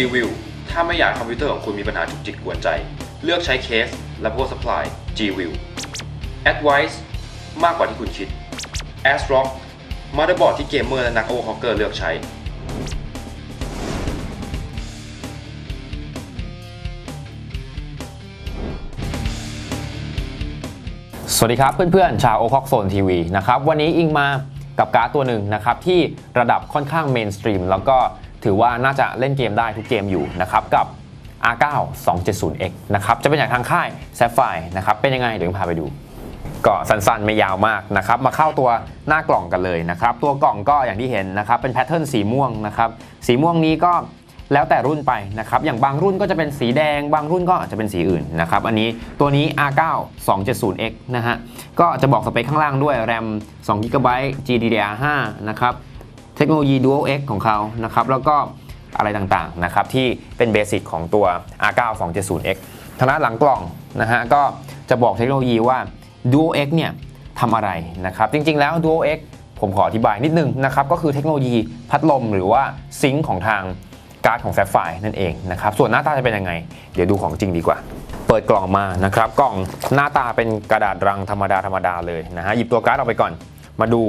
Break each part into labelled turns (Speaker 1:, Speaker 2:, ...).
Speaker 1: G-View ถ้าไม่อยากคอมพิวเตอร์ของคุณมีปัญหาจุกจิกกวนใจ เลือกใช้เคสและ power supply G-View Advice มากกว่าที่คุณคิด ASRock มาตอร์บอร์ดที่เกมเมอร์และนักโอเวอร์คอกเกอร์เลือกใช้
Speaker 2: สวัสดีครับเพื่อนๆ ชาวโอคอกโซนทีวีนะครับ วันนี้อิงมากับการ์ดตัวหนึ่งนะครับ ที่ระดับค่อนข้างเมนสตรีมแล้วก็ ถือว่าน่าจะเล่นเกมได้ทุกเกมอยู่นะครับกับ R9 270X นะครับจะเป็นอย่างทางค่าย Sapphire นะครับเป็นยังไงเดี๋ยวพาไปดูก็สั้นๆไม่ยาวมากนะครับมาเข้าตัวหน้ากล่องกันเลยนะครับตัวกล่องก็อย่างที่เห็นนะครับเป็นแพทเทิร์นสีม่วงนะครับสีม่วงนี้ก็แล้วแต่รุ่นไปนะครับอย่างบางรุ่นก็จะเป็นสีแดง บางรุ่นก็อาจจะเป็นสีอื่นนะครับอันนี้ตัวนี้ R9 270X นะฮะก็จะบอกสเปคข้างล่างด้วย RAM 2 GB GDDR5 นะครับ เทคโนโลยี DualX ของเขานะครับแล้วก็อะไรต่างๆนะครับที่เป็นเบสิกของตัว R9 270X ทางด้านหลังกล่องนะฮะก็จะบอกเทคโนโลยีว่า DualX เนี่ยทำอะไรนะครับจริงๆแล้ว DualX ผมขออธิบายนิดนึงนะครับก็คือเทคโนโลยีพัดลมหรือว่าซิงค์ของทางการ์ดของ Sapphire นั่นเองนะครับส่วนหน้าตาจะเป็นยังไง เดี๋ยวดูของจริงดีกว่า เปิดกล่องมานะครับกล่องหน้าตาเป็นกระดาษรังธรรมดาธรรมดาเลยนะฮะหยิบตัวการ์ดออกไปก่อน มาดู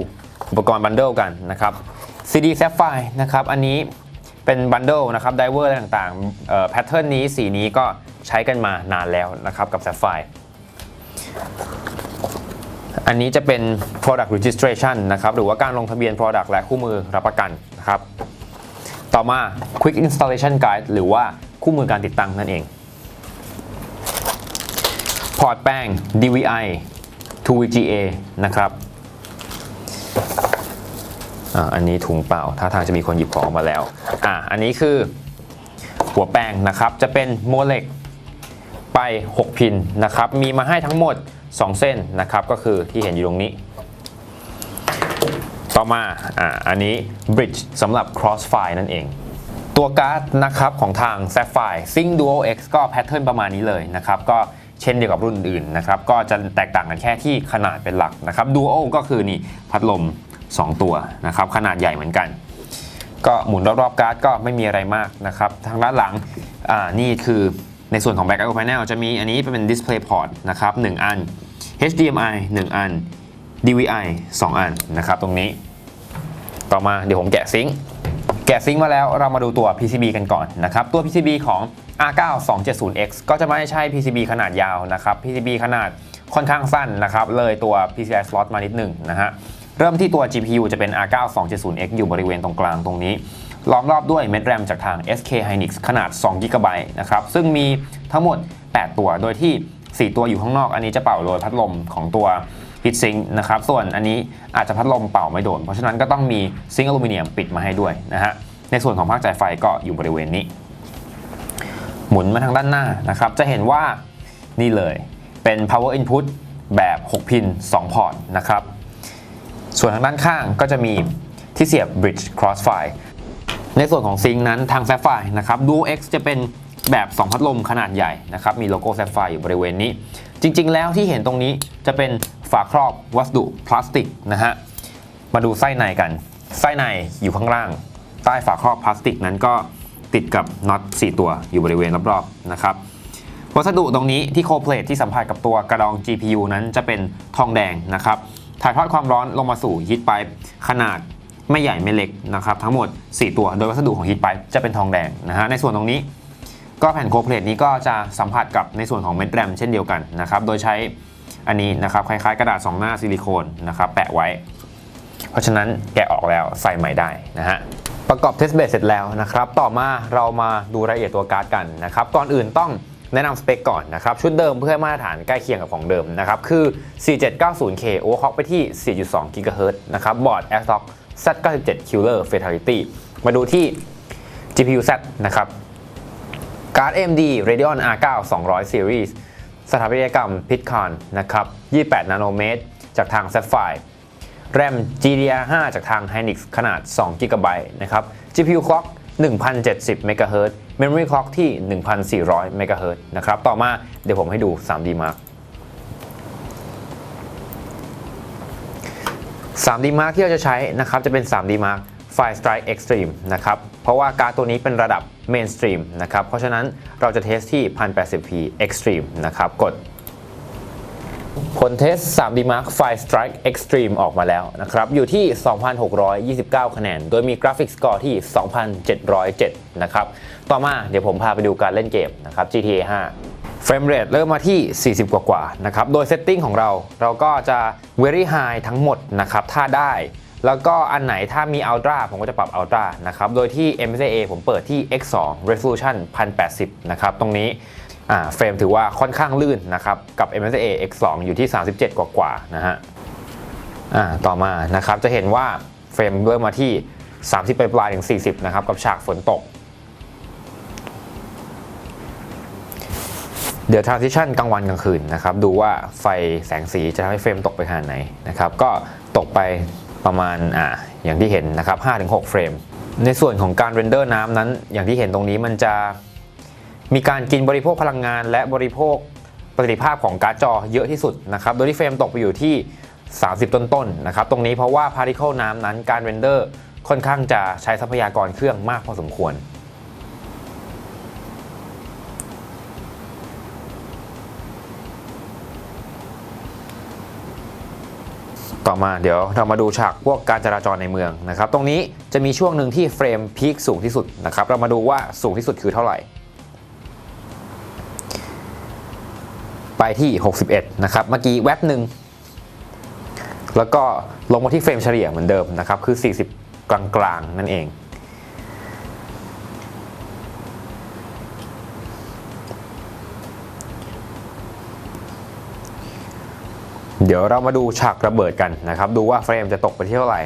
Speaker 2: อุปกรณ์บันเดิลกันนะครับ CD Sapphire นะครับ อันนี้เป็นบันเดิลนะครับไดเวอร์ต่างๆแพทเทิร์นนี้สีนี้ก็ใช้กันมานานแล้วนะครับกับ Sapphire อันนี้จะเป็น product registration นะครับหรือว่าการลงทะเบียน product และคู่มือรับประกันนะครับ ต่อมา quick installation guide หรือว่าคู่มือการติดตั้งนั่นเอง พอร์ตแป้ง DVI to VGA นะครับ อ่าอันนี้ถุงเปล่าท่าทางจะมีคนหยิบของออกมาแล้วอ่าอันนี้คือหัวแป้งนะครับจะเป็นโมเลกไป 6 พินนะครับมีมาให้ทั้งหมด 2 เส้นนะครับก็คือที่เห็นอยู่ตรงนี้ ต่อมาอ่าอันนี้ bridge สำหรับ crossfire นั่นเองตัวการ์ดนะครับของทาง Sapphire Sync Dual X ก็แพทเทิร์นประมาณนี้เลยนะครับก็เช่นเดียวกับรุ่นอื่นนะครับก็จะแตกต่างกันแค่ที่ขนาดเป็นหลักนะครับ Dual ก็คือนี่พัดลม 2 ตัวนะครับขนาดใหญ่เหมือนกัน ก็หมุนรอบๆการ์ดก็ไม่มีอะไรมากนะครับทางด้านหลังอ่านี่คือในส่วนของ Back Arrow Panel จะมีอันนี้เป็น Display Port นะครับ1อัน HDMI 1 อัน DVI 2 อันนะครับตรงนี้ ต่อมาเดี๋ยวผมแกะซิงค์แกะซิงค์มาแล้วเรามาดูตัว PCB กันก่อนนะครับตัว PCB ของ R9 270X ก็จะไม่ใช่ PCB ขนาดยาวนะครับ PCB ขนาดค่อนข้างสั้นนะครับเลยตัว PCI slot มานิดหนึ่งนะฮะ เริ่มที่ตัว GPU จะเป็น R9 270X อยู่บริเวณตรงกลางตรงนี้ ล้อมรอบด้วยเม็ดแรมจากทาง SK Hynix ขนาด 2 GB นะครับ ซึ่งมีทั้งหมด 8 ตัว โดยที่ 4 ตัวอยู่ข้างนอก อันนี้จะเป่าโดยพัดลมของตัวฮีทซิงนะครับ ส่วนอันนี้อาจจะพัดลมเป่าไม่โดน เพราะฉะนั้นก็ต้องมีซิงค์อลูมิเนียมปิดมาให้ด้วยนะฮะ ในส่วนของภาคจ่ายไฟก็อยู่บริเวณนี้ หมุนมาทางด้านหน้านะครับ จะเห็นว่านี่เลยเป็น power input แบบ 6 พิน 2 พอร์ตนะครับ ส่วนทางด้านข้างก็จะมีที่เสียบ bridge crossfire ในส่วนของซิงค์นั้นทาง Sapphire นะครับ Dual X จะเป็นแบบ 2 พัดลมขนาดใหญ่นะครับ มีโลโก้ Sapphire อยู่บริเวณนี้ จริง ๆ แล้วที่เห็นตรงนี้จะเป็นฝาครอบวัสดุพลาสติกนะฮะ มาดูไส้ในกัน ไส้ในอยู่ข้างล่าง ใต้ฝาครอบพลาสติกนั้นก็ติดกับน็อต 4 ตัวอยู่บริเวณรอบๆนะครับ วัสดุตรงนี้ที่โคเพลทที่สัมผัสกับตัวกระดอง GPU นั้นจะเป็นทองแดงนะครับ ถ่ายทอดความร้อนลงมาสู่ฮีทไปขนาดไม่ใหญ่ไม่เล็กนะครับทั้งหมด 4 ตัวโดยวัสดุของฮีทไปจะเป็นทองแดงนะฮะในส่วนตรงนี้ ก็แผ่นโคเพลทนี้ก็จะสัมผัสกับในส่วนของเม็ดแรมเช่นเดียวกันนะครับโดยใช้อันนี้นะครับคล้ายๆ กระดาษ 2 หน้าซิลิโคนนะครับแปะไว้ เพราะฉะนั้นแกะออกแล้วใส่ใหม่ได้นะฮะประกอบเทสเบสเสร็จแล้วนะครับต่อมาเรามาดูรายละเอียดตัวการ์ดกันนะครับก่อนอื่นต้อง แนะนำสเปคก่อนนะครับ ชุดเดิมเพื่อให้มาตรฐานใกล้เคียงกับของเดิมนะครับ คือ 4790K overclock ไปที่ 4.2 GHz นะครับ บอร์ด AirSoc Z97 Killer Fatality มาดูที่ GPU Z นะครับ การ์ด AMD Radeon R9 200 Series สถาปัตยกรรม Pitcairn นะครับ 28 นาโนเมตร จากทาง Sapphire RAM GDDR5 จากทาง Hynix ขนาด 2 GB นะครับ GPU clock 1070 MHz Memory clock ที่ 1400 MHz นะครับ ต่อมาเดี๋ยวผมให้ดู 3D Mark 3D Mark ที่เราจะใช้นะครับจะเป็น 3D Mark Fire Strike Extreme นะครับ เพราะว่าการตัวนี้เป็นระดับ mainstream นะครับ เพราะฉะนั้นเราจะเทสที่ 1080p extreme นะครับ กด ผลเทส 3D Mark Fire Strike Extreme ออกมาแล้วนะครับ อยู่ที่ 2,629 คะแนน โดยมีกราฟิกสกอร์ที่ 2,707 นะครับ ต่อมาเดี๋ยวผมพาไปดูการเล่นเกมนะครับ GTA 5 เฟรมเรทเริ่มมาที่ 40 กว่ากว่าๆนะครับ โดยเซตติ้งของเราเราก็จะ very high ทั้งหมดนะครับ ถ้าได้ แล้วก็อันไหนถ้ามี Ultra ผมก็จะปรับ Ultra นะครับ โดยที่ MSA ผมเปิดที่ X2 Resolution 1080 นะครับ ตรงนี้ เฟรมถือว่าค่อนข้างลื่นนะครับ กับ MSA X2 อยู่ที่ 37 กว่ากว่านะฮะต่อมานะครับจะเห็นว่าเฟรมเริ่มมาที่ 30 ปลายถึง 40 นะครับ กับฉากฝนตก เดี๋ยว transition กลางวันกลางคืนนะครับ ดูว่าไฟแสงสีจะทำให้เฟรมตกไปขนาดไหนนะครับ ก็ตกไปประมาณอ่าอย่างที่เห็นนะครับ5-6 เฟรม ในส่วนของการเรนเดอร์น้ำนั้น อย่างที่เห็นตรงนี้มันจะ มีการกินบริโภคพลังงาน และบริโภคประสิทธิภาพของการ์ดจอเยอะที่สุดนะครับ โดยที่เฟรมตกไปอยู่ที่ 30 ต้นๆนะครับ ตรงนี้เพราะว่าพาร์ติเคิลน้ำนั้นการเรนเดอร์ค่อนข้างจะใช้ทรัพยากรเครื่องมากพอสมควร ต่อมาเดี๋ยวเรามาดูฉากพวกการจราจรในเมืองนะครับ ตรงนี้จะมีช่วงหนึ่งที่เฟรมพีคสูงที่สุดนะครับ เรามาดูว่าสูงที่สุดคือเท่าไหร่ ไปที่ 61 นะครับ เมื่อกี้แว็บหนึ่ง แล้วก็ลงมาที่เฟรมเฉลี่ยเหมือนเดิมนะครับ คือ 40 กลางๆ นั่นเอง เดี๋ยวเรามาดูฉากระเบิดกันนะครับ ดูว่าเฟรมจะตกไปที่เท่าไหร่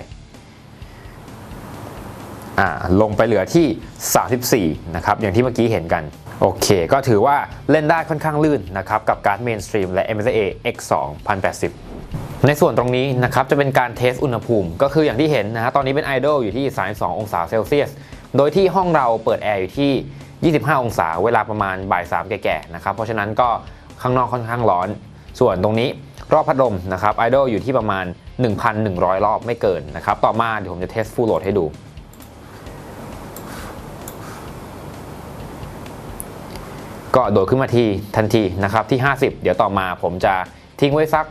Speaker 2: อ่าลงไปเหลือที่ 34 นะครับ อย่างที่เมื่อกี้เห็นกัน โอเค ก็ถือว่าเล่นได้ค่อนข้างลื่นนะครับ กับการ์ดเมนสตรีมและ MSA X2 1080 ในส่วนตรงนี้นะครับ จะเป็นการเทสอุณหภูมิ ก็คืออย่างที่เห็นนะฮะตอนนี้เป็นไอดอลอยู่ที่ 32 องศาเซลเซียส โดยที่ห้องเราเปิดแอร์อยู่ที่ 25 องศาเวลาประมาณบ่าย 3 แก่ๆนะครับ เพราะฉะนั้นก็ข้างนอกค่อนข้างร้อน ส่วนตรงนี้รอบพัดลมนะครับไอดอลอยู่ที่ประมาณ 1,100 รอบไม่เกินนะครับต่อมาเดี๋ยวผมจะเทสฟูลโหลดให้ดู ก็โดดขึ้นมาทีทันทีนะครับที่ 50 เดี๋ยวต่อมาผมจะทิ้งไว้สัก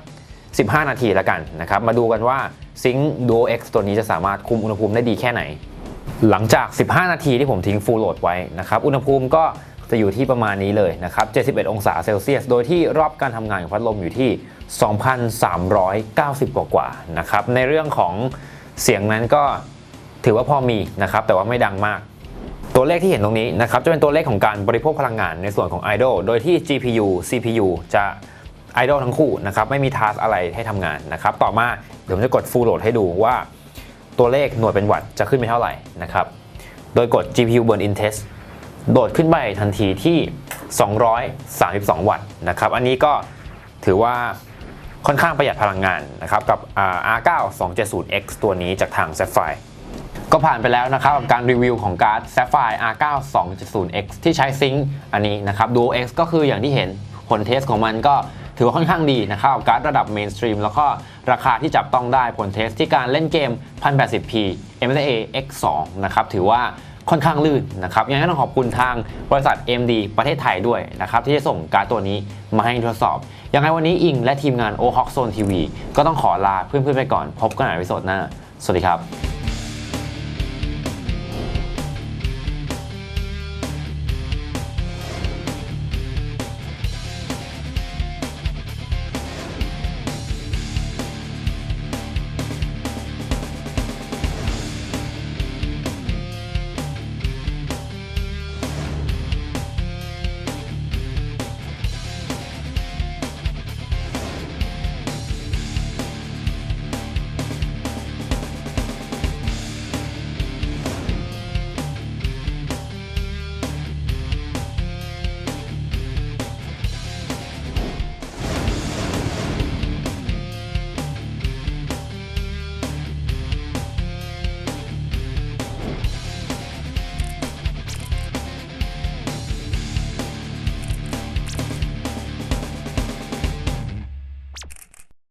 Speaker 2: 15 นาทีแล้วกันนะครับมาดูกันว่า Sync Duo X ตัวนี้จะสามารถคุมอุณหภูมิได้ดีแค่ไหน หลังจาก 15 นาทีที่ผมทิ้ง Full Load ไว้นะครับอุณหภูมิก็จะอยู่ที่ประมาณนี้เลยนะครับ 71 องศาเซลเซียส โดยที่รอบการทำงานของพัดลมอยู่ที่ 2,390 กว่ากว่าๆนะครับ ในเรื่องของเสียงนั้นก็ถือว่าพอมีนะครับ แต่ว่าไม่ดังมาก ตัวเลขที่เห็นตรงนี้นะครับจะเป็นตัวเลขของการบริโภคพลังงานในส่วนของ Idle โดยที่ GPU CPU จะ Idle ทั้งคู่นะครับไม่มีทัสอะไรให้ทำงานนะครับต่อมาเดี๋ยวผมจะกด Full Load ให้ดูว่าตัวเลขหน่วยเป็นวัตต์จะขึ้นไปเท่าไหร่นะครับโดยกด GPU Burn In Test โดดขึ้นไปทันทีที่ 232 วัตต์นะครับอันนี้ก็ถือว่าค่อนข้างประหยัดพลังงานนะครับกับอ่า R9 270X ตัวนี้จากทาง Sapphire ก็ผ่านไปแล้วนะครับกับการรีวิวของการ์ด Sapphire R9 270X ที่ใช้ซิงค์อันนี้นะครับ Duo X ก็คืออย่างที่เห็นผลเทสของมันก็ถือว่าค่อนข้างดีนะครับกับการ์ดระดับเมนสตรีมแล้วก็ราคาที่จับต้องได้ผลเทสที่การเล่นเกม 1080p MSA X2 นะครับถือว่าค่อนข้างลื่นนะครับยังไงต้องขอบคุณทางบริษัท AMD ประเทศไทยด้วยนะครับที่จะส่งการ์ดตัวนี้มาให้ทดสอบ ยังไงวันนี้อิงและทีมงาน o h a w k Zone TV ก็ต้องขอลาเพื่อนๆไปก่อนพบกันในวิดีโอหน้า สวัสดีครับ